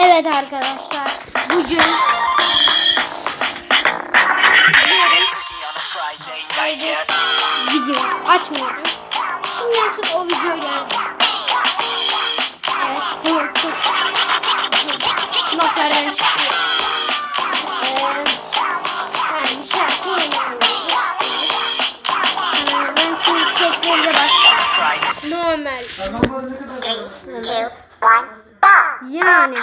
Evet arkadaşlar. Bugün video açmıyordum. Şimdi asıl o videoyla Evet bu bu Laflardan çıktı. Ee, yani şarkı oynamıyoruz. Ee, ben şimdi çekmeye başlıyorum. Normal. Yani.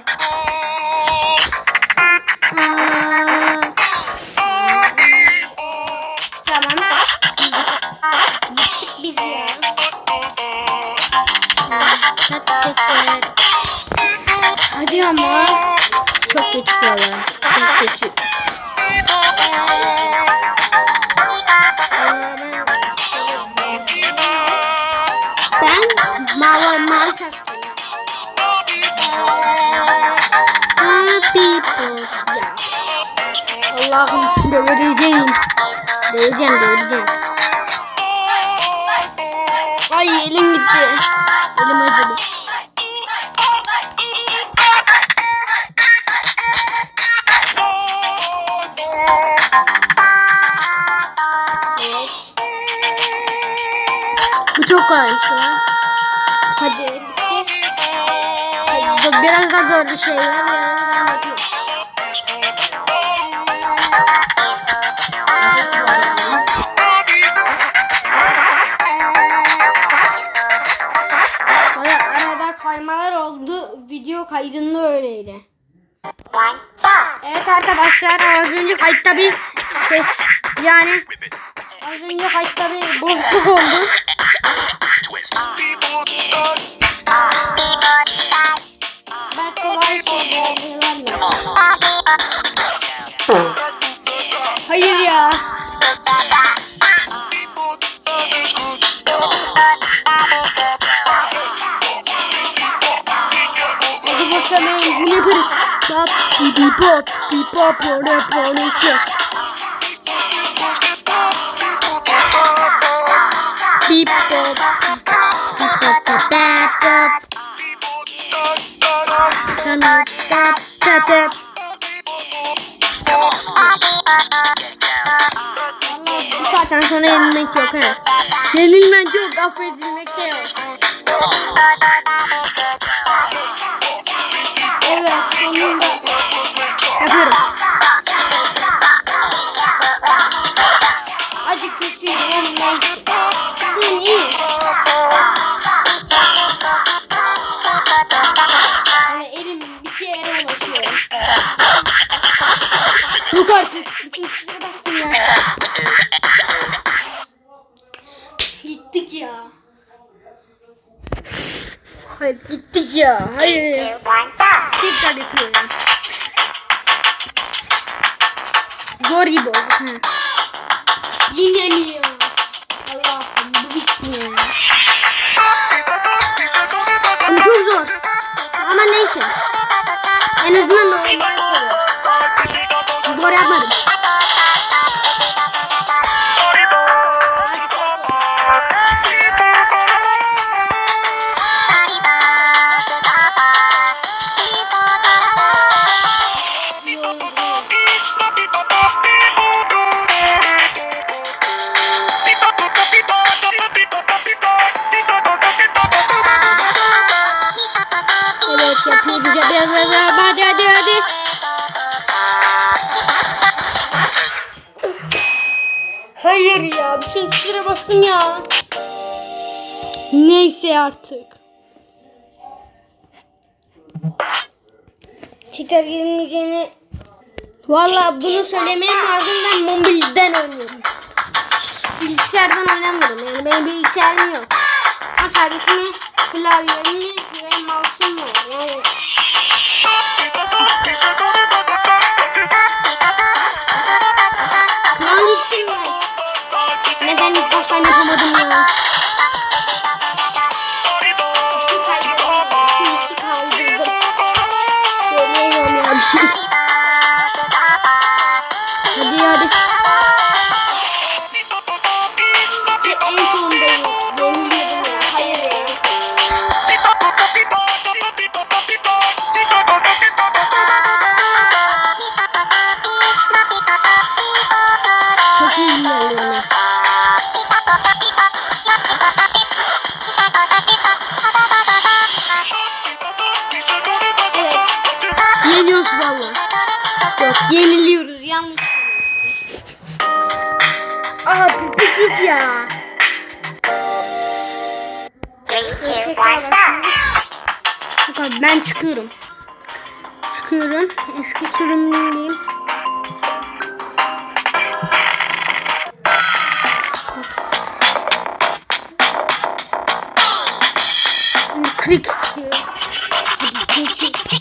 Tamam. Gittik biz ya. Hadi ama. Çok kalıyorlar. Çok geç. Allah'ım delireceğim. Delireceğim delireceğim. Ay elim gitti. Elim acıdı. Evet. Bu çok kolay şu an. Hadi bitti. Biraz daha zor bir şey. Biraz daha bakayım. Öyleydi. Evet arkadaşlar az önce kayıtta bir ses yani az önce kayıtta bir bozukluk oldu. Ben kolay. Hayır ya. Yaparız? Bap bibi bop bibi pole polisi. Bip bop bip bop bop bop. Sana tap tap tap. Bu saatten sonra yenilmek yok ha. Yenilmek yok, affedilmek de yok. Evet, sonunda yapıyorum. Acık kötüyüm ama neyse. Ben iyi. Yani elim bir yere basıyor. Yok artık. Bütün tuşlara bastım ya. Gittik ya. Hayır gittik ya. Hayır. Tekrar yapıyorum. Zor gibi oldu. Ha. Yine mi? Allah'ım bu bitmiyor. Ama çok zor. Ama neyse. En azından normal Evet yapıyoruz yapıyoruz. Hadi hadi hadi. Hayır ya. Bütün tuşlara bastım ya. Neyse artık. Tekrar gelmeyeceğini Valla bunu söylemem lazım ben mobilden oynuyorum. Bilgisayardan oynamıyorum yani benim bilgisayarım yok. Ama kardeşimin klavyemi ve mouse'um var yani. Yeniliyoruz yanlış. Aha pipik git ya. Abi ben çıkıyorum. Çıkıyorum. Eski sürümlüyüm.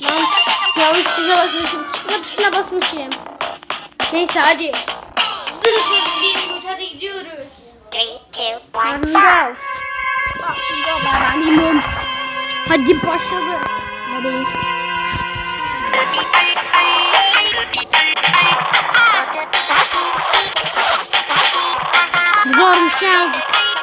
Lan yanlış tuşa basmışım. Çıkma tuşuna basmışım. Neyse hadi. Dur bir hadi gidiyoruz. Ben bilmiyorum. Hadi başladı. Hadi. Zormuş ya azıcık.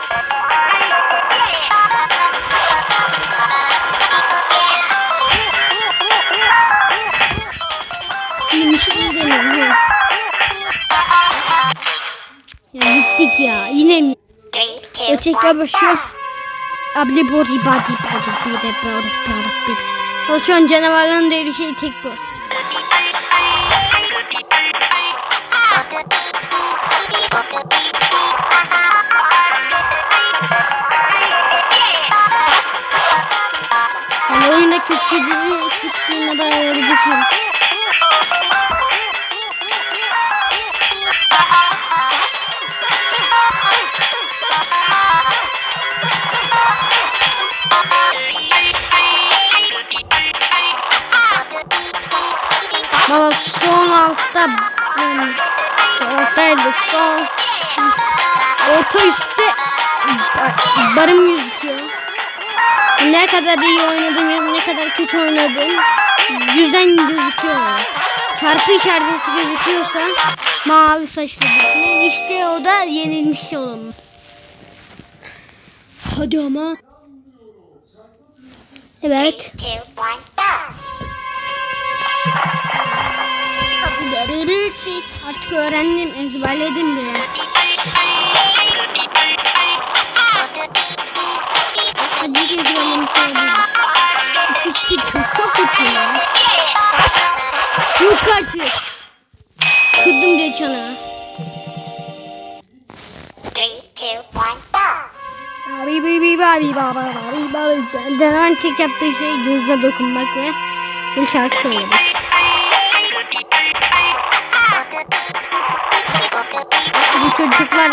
Tekrar başlıyor. Abli body body body body body body body. Şu an canavarların deli şey tek bu. Yani oyunda kötülüğü kötülüğüne dair öğreteceğim. Altta son alttaydı son orta üstte ba- barım gözüküyor. Ne kadar iyi oynadım ya ne kadar kötü oynadım yüzden gözüküyor. yani. Çarpı işareti gözüküyorsa mavi saçlı birisi. İşte o da yenilmiş olan. Hadi ama. Evet. Artık öğrendim, ezberledim bile. Acık ezberlemiş oldum. Küçük çok, kötü ya. Yok artık. Kırdım diye çanağı. Abi bi bi ba bi ba ba ba bi ba bi. Canan tek yaptığı şey gözüne dokunmak ve bir şarkı söylemek. Çocuklar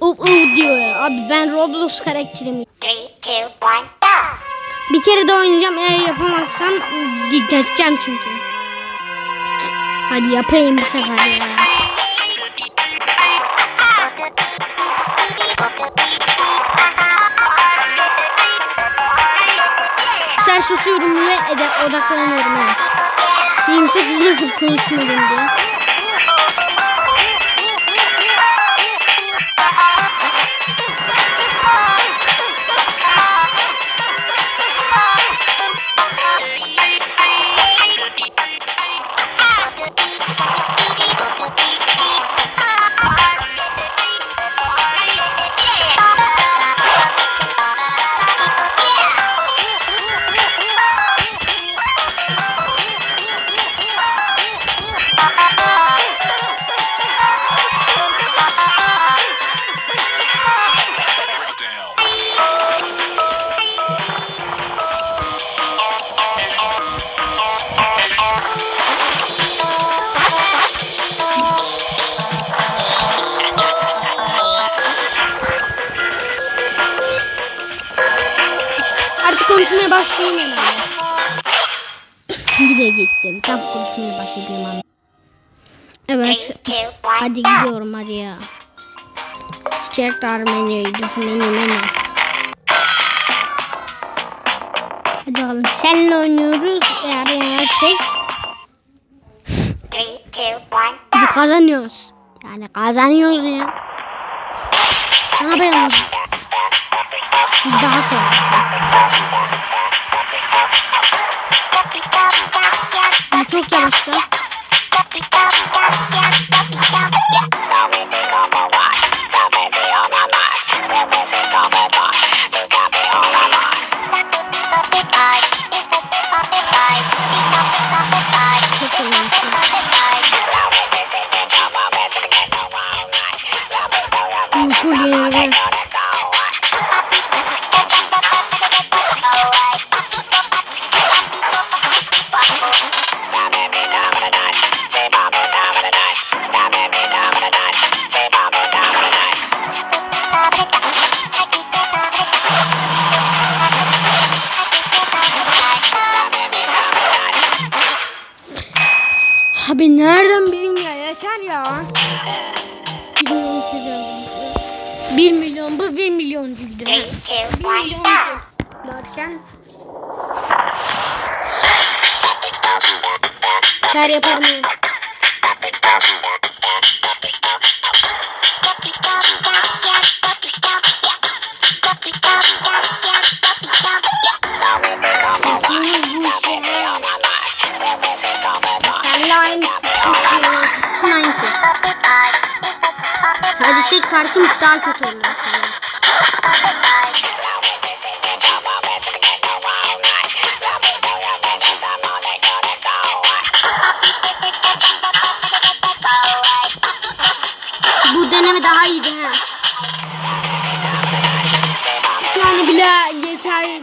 uv diyor ya. Abi ben Roblox karakterim. Bir kere de oynayacağım. Eğer yapamazsam geçeceğim çünkü. Hadi yapayım bu sefer ya. Susuyorum ve ede odaklanıyorum ha. 28 nasıl konuşmadım diye. Gide gittim. Tam konuşmaya başladığım an. Evet. Hadi gidiyorum hadi ya. Çiçekler menüydü. Menü menü. Hadi bakalım. Seninle oynuyoruz. Eğer yenersek hadi kazanıyoruz. Yani kazanıyoruz ya. Sana beğendim. Daha kolay. Yenildi. Abi nereden bileyim ya yeter ya. Bir milyon bu bir milyoncuydu. Bir milyoncu derken. Ser yapar mıyım? Tek farkım daha kötü olmak. Bu deneme daha iyiydi ha. Bir tane bile. Bir tane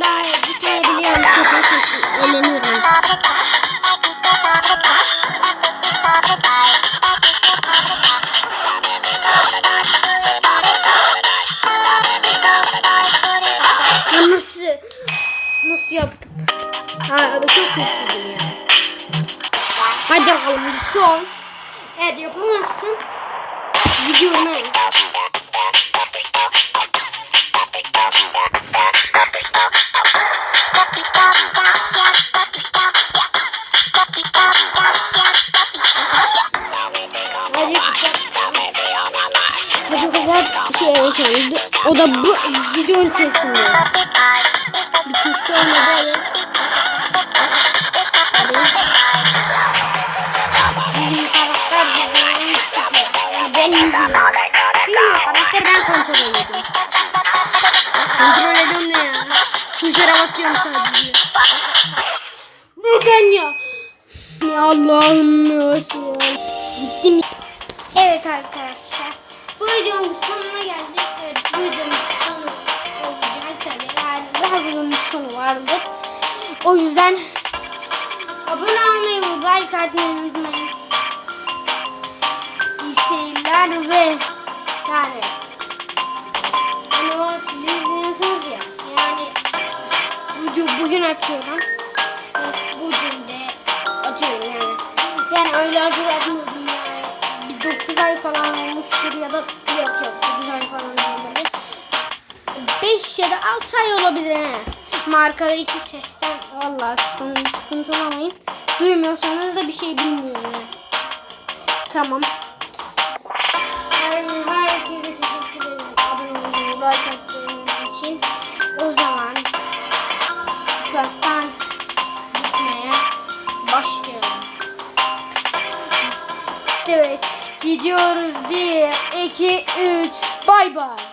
daha bir tane yanlış yaparsam eğleniyorum. Eğer şey şey. O da bu videonun içerisinde. Bir tuşta olmadı like atmayı unutmayın. Seyirler ve yani hani o siz izliyorsunuz ya yani bugün açıyorum. Evet, bugün de atıyorum yani. Yani aylardır atmıyordum yani. Bir 9 ay falan olmuştur ya da yok yok 9 ay falan olmadı. 5 ya da 6 ay olabilir he. Markadaki sesten vallahi sıkıntı, sıkıntı olamayın. Duymuyorsanız da bir şey bilmiyorum yani. Tamam. Her, herkese teşekkür ederim. Abone olmayı, like attığınız için. O zaman ufaktan gitmeye başlayalım. Evet. Gidiyoruz. 1, 2, 3. Bay bay.